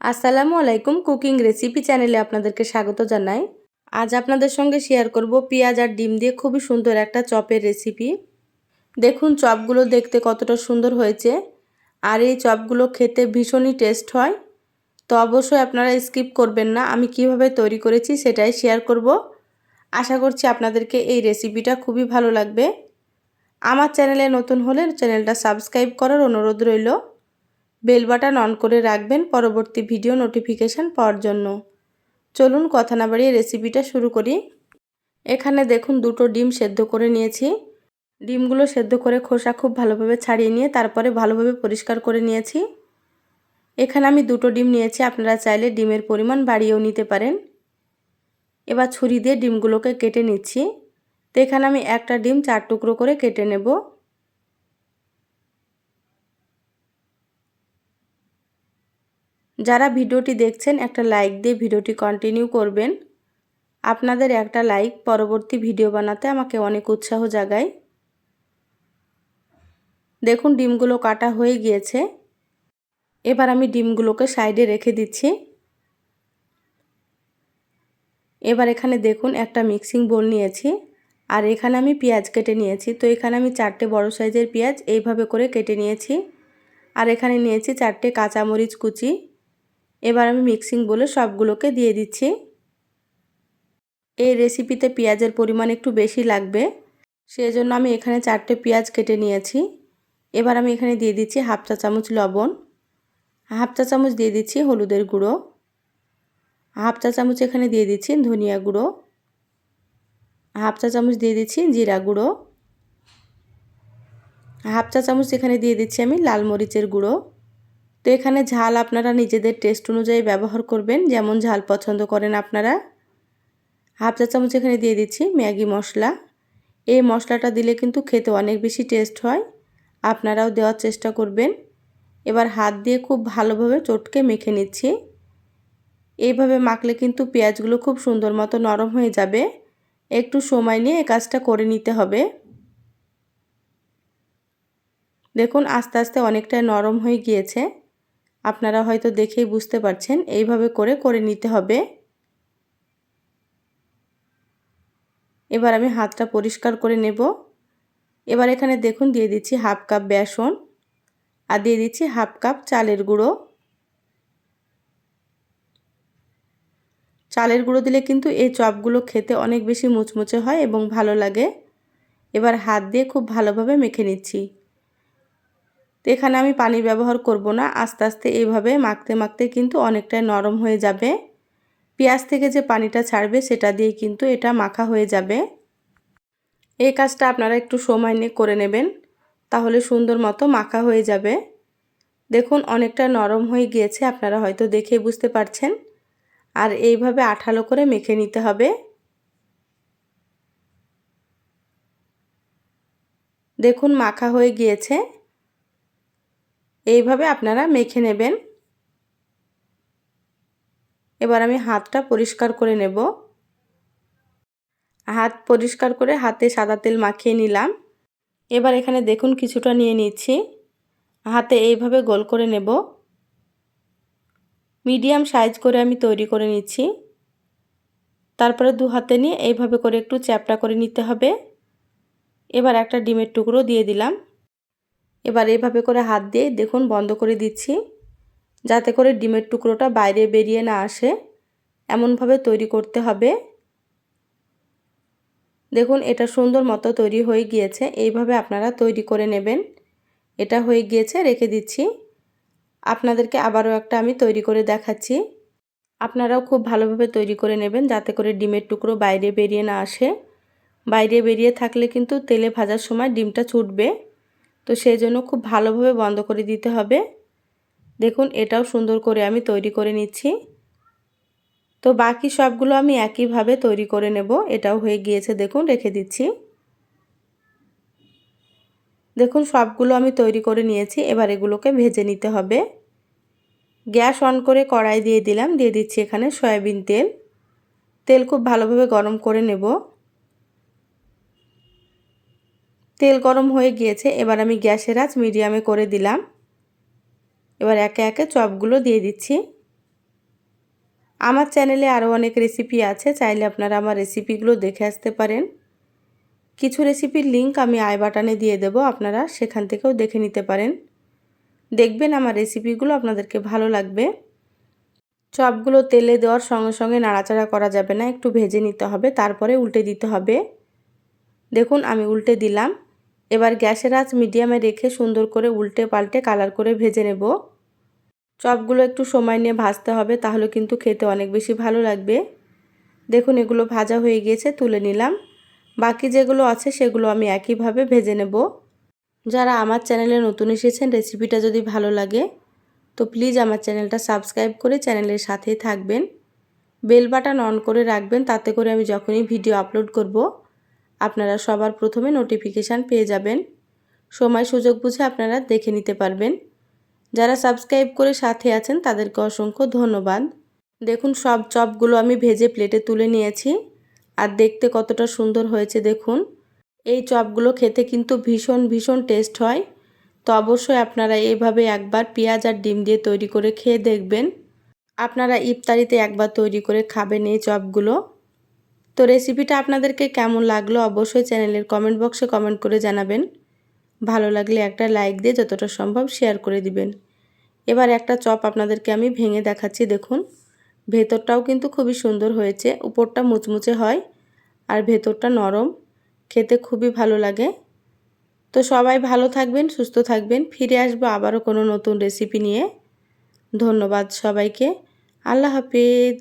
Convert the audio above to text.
আসসালামু আলাইকুম cooking recipe চ্যানেলে আপনাদেরকে স্বাগত জানাই। আজ আপনাদের সঙ্গে শেয়ার করব পেঁয়াজ আর ডিম দিয়ে খুবই সুন্দর একটা চপের রেসিপি। দেখুন, চপগুলো দেখতে কতটা সুন্দর হয়েছে আর এই চপগুলো খেতে ভীষণই টেস্ট হয়। তো অবশ্যই আপনারা স্কিপ করবেন না, আমি কীভাবে তৈরি করেছি সেটাই শেয়ার করব। আশা করছি আপনাদেরকে এই রেসিপিটা খুবই ভালো লাগবে। আমার চ্যানেলে নতুন হলে চ্যানেলটা সাবস্ক্রাইব করার অনুরোধ রইল। বেল বাটন অন করে রাখবেন পরবর্তী ভিডিও নোটিফিকেশান পাওয়ার জন্য। চলুন কথা না বাড়িয়ে রেসিপিটা শুরু করি। এখানে দেখুন দুটো ডিম সেদ্ধ করে নিয়েছি। ডিমগুলো সেদ্ধ করে খোসা খুব ভালোভাবে ছাড়িয়ে নিয়ে তারপরে ভালোভাবে পরিষ্কার করে নিয়েছি। এখানে আমি দুটো ডিম নিয়েছি, আপনারা চাইলে ডিমের পরিমাণ বাড়িয়েও নিতে পারেন। এবার ছুরি দিয়ে ডিমগুলোকে কেটে নিচ্ছি। তো এখানে আমি একটা ডিম চার টুকরো করে কেটে নেব। যারা ভিডিওটি দেখছেন, একটা লাইক দিয়ে ভিডিওটি কন্টিনিউ করবেন। আপনাদের একটা লাইক পরবর্তী ভিডিও বানাতে আমাকে অনেক উৎসাহ জাগায়। দেখুন, ডিমগুলো কাটা হয়ে গিয়েছে। এবার আমি ডিমগুলোকে সাইডে রেখে দিচ্ছি। এবার এখানে দেখুন, একটা মিক্সিং বোল নিয়েছি। আর এখানে আমি পেঁয়াজ কেটে নিয়েছি। তো এখানে আমি চারটে বড় সাইজের পেঁয়াজ এইভাবে করে কেটে নিয়েছি। আর এখানে নিয়েছি চারটে কাঁচামরিচ কুচি। এবার আমি মিক্সিং বলে সবগুলোকে দিয়ে দিচ্ছি। এই রেসিপিতে পেঁয়াজের পরিমাণ একটু বেশি লাগবে সেই জন্য আমি এখানে চারটে পেঁয়াজ কেটে নিয়েছি। এবার আমি এখানে দিয়ে দিচ্ছি হাফ চা চামচ লবণ, হাফ চা চামচ দিয়ে দিচ্ছি হলুদের গুঁড়ো, হাফ চা চামচ এখানে দিয়ে দিচ্ছি ধনিয়া গুঁড়ো, হাফ চা চামচ দিয়ে দিচ্ছি জিরা গুঁড়ো, হাফ চা চামচ এখানে দিয়ে দিচ্ছি আমি লাল মরিচের গুঁড়ো। তো এখানে ঝাল আপনারা নিজেদের টেস্ট অনুযায়ী ব্যবহার করবেন। যেমন ঝাল পছন্দ করেন আপনারা। হাফ চা চামচ এখানে দিয়ে দিচ্ছি ম্যাগি মশলা। এই মশলাটা দিলে কিন্তু খেতে অনেক বেশি টেস্ট হয়। আপনারাও দেওয়ার চেষ্টা করবেন। এবার হাত দিয়ে খুব ভালোভাবে চটকে মেখে নিচ্ছি। এইভাবে মাখলে কিন্তু পেঁয়াজগুলো খুব সুন্দর মতো নরম হয়ে যাবে। একটু সময় নিয়ে এই কাজটা করে নিতে হবে। দেখুন আস্তে আস্তে অনেকটাই নরম হয়ে গিয়েছে। আপনারা হয়তো দেখেই বুঝতে পারছেন, এইভাবে করে করে নিতে হবে। এবার আমি হাতটা পরিষ্কার করে নেব। এবার এখানে দেখুন, দিয়ে দিচ্ছি হাফ কাপ বেসন আর দিয়ে দিচ্ছি হাফ কাপ চালের গুঁড়ো। চালের গুঁড়ো দিলে কিন্তু এই চপগুলো খেতে অনেক বেশি মুচমুচে হয় এবং ভালো লাগে। এবার হাত দিয়ে খুব ভালোভাবে মেখে নিচ্ছি। তো এখানে আমি পানি ব্যবহার করব না, আস্তে আস্তে এইভাবে মাখতে মাখতে কিন্তু অনেকটাই নরম হয়ে যাবে। পেঁয়াজ থেকে যে পানিটা ছাড়বে সেটা দিয়ে কিন্তু এটা মাখা হয়ে যাবে। এই কাজটা আপনারা একটু সময় নিয়ে করে নেবেন, তাহলে সুন্দর মতো মাখা হয়ে যাবে। দেখুন, অনেকটা নরম হয়ে গিয়েছে, আপনারা হয়তো দেখে বুঝতে পারছেন। আর এইভাবে আঠালো করে মেখে নিতে হবে। দেখুন, মাখা হয়ে গিয়েছে। এইভাবে আপনারা মেখে নেবেন। এবার আমি হাতটা পরিষ্কার করে নেব। হাত পরিষ্কার করে হাতে সাদা তেল মাখিয়ে নিলাম। এবার এখানে দেখুন কিছুটা নিয়ে নিচ্ছি। হাতে এইভাবে গোল করে নেব। মিডিয়াম সাইজ করে আমি তৈরি করে নিচ্ছি। তারপরে দু হাতে নিয়ে এইভাবে করে একটু চ্যাপটা করে নিতে হবে। এবার একটা ডিমের টুকরো দিয়ে দিলাম। এবার এভাবে করে হাত দিয়ে দেখুন বন্ধ করে দিচ্ছি, যাতে করে ডিমের টুকরোটা বাইরে বেরিয়ে না আসে। এমনভাবে তৈরি করতে হবে। দেখুন, এটা সুন্দর মতো তৈরি হয়ে গিয়েছে। এইভাবে আপনারা তৈরি করে নেবেন। এটা হয়ে গিয়েছে, রেখে দিচ্ছি। আপনাদেরকে আবারও একটা আমি তৈরি করে দেখাচ্ছি। আপনারাও খুব ভালোভাবে তৈরি করে নেবেন, যাতে করে ডিমের টুকরো বাইরে বেরিয়ে না আসে। বাইরে বেরিয়ে থাকলে কিন্তু তেলে ভাজার সময় ডিমটা ছুটবে। তো সেই জন্য খুব ভালোভাবে বন্ধ করে দিতে হবে। দেখুন, এটাও সুন্দর করে আমি তৈরি করে নিচ্ছি। তো বাকি সবগুলো আমি একইভাবে তৈরি করে নেব। এটাও হয়ে গিয়েছে, দেখুন, রেখে দিচ্ছি। দেখুন, সবগুলো আমি তৈরি করে নিয়েছি। এবার এগুলোকে ভেজে নিতে হবে। গ্যাস অন করে কড়াই দিয়ে দিলাম। দিয়ে দিচ্ছি এখানে সয়াবিন তেল। তেল খুব ভালোভাবে গরম করে নেব। তেল গরম হয়ে গিয়েছে, এবার আমি গ্যাসের আঁচ মিডিয়ামে করে দিলাম। এবার একে একে চপগুলো দিয়ে দিচ্ছি। আমার চ্যানেলে আরও অনেক রেসিপি আছে, চাইলে আপনারা আমার রেসিপিগুলো দেখে আসতে পারেন। কিছু রেসিপির লিংক আমি আই বাটনে দিয়ে দেব, আপনারা সেখান থেকেও দেখে নিতে পারেন। দেখবেন আমার রেসিপিগুলো আপনাদেরকে ভালো লাগবে। চপগুলো তেলে দেওয়ার সঙ্গে সঙ্গে নাড়াচাড়া করা যাবে না, একটু ভেজে নিতে হবে, তারপরে উল্টে দিতে হবে। দেখুন, আমি উল্টে দিলাম। এবার গ্যাসের আঁচ মিডিয়ামে রেখে সুন্দর করে উল্টে পাল্টে কালার করে ভেজে নেব। চপগুলো একটু সময় নিয়ে ভাজতে হবে, তাহলে কিন্তু খেতে অনেক বেশি ভালো লাগবে। দেখুন, এগুলো ভাজা হয়ে গিয়েছে, তুলে নিলাম। বাকি যেগুলো আছে, সেগুলো আমি একইভাবে ভেজে নেব। যারা আমার চ্যানেলে নতুন এসেছেন, রেসিপিটা যদি ভালো লাগে, তো প্লিজ আমার চ্যানেলটা সাবস্ক্রাইব করে চ্যানেলের সাথেই থাকবেন। বেল বাটন অন করে রাখবেন, তাতে করে আমি যখনই ভিডিও আপলোড করব আপনারা সবার প্রথমে নোটিফিকেশান পেয়ে যাবেন। সময় সুযোগ বুঝে আপনারা দেখে নিতে পারবেন। যারা সাবস্ক্রাইব করে সাথে আছেন, তাদেরকে অসংখ্য ধন্যবাদ। দেখুন, সব চপগুলো আমি ভেজে প্লেটে তুলে নিয়েছি। আর দেখতে কতটা সুন্দর হয়েছে, দেখুন। এই চপগুলো খেতে কিন্তু ভীষণ ভীষণ টেস্ট হয়। তো অবশ্যই আপনারা এইভাবে একবার পেঁয়াজ আর ডিম দিয়ে তৈরি করে খেয়ে দেখবেন। আপনারা ইফতারিতে একবার তৈরি করে খাবেন এই চপগুলো। তো রেসিপিটা আপনাদেরকে কেমন লাগল অবশ্যই চ্যানেলের কমেন্ট বক্সে কমেন্ট করে জানাবেন। ভালো লাগলে একটা লাইক দিয়ে যতটা সম্ভব শেয়ার করে দিবেন। এবার একটা চপ আপনাদেরকে আমি ভেঙে দেখাচ্ছি, দেখুন। ভেতরটাও কিন্তু খুবই সুন্দর হয়েছে, উপরটা মুচমুচে হয় আর ভেতরটা নরম, খেতে খুবই ভালো লাগে। তো সবাই ভালো থাকবেন, সুস্থ থাকবেন, ফিরে আসব আবারও কোনো নতুন রেসিপি নিয়ে। ধন্যবাদ সবাইকে, আল্লাহ হাফিজ।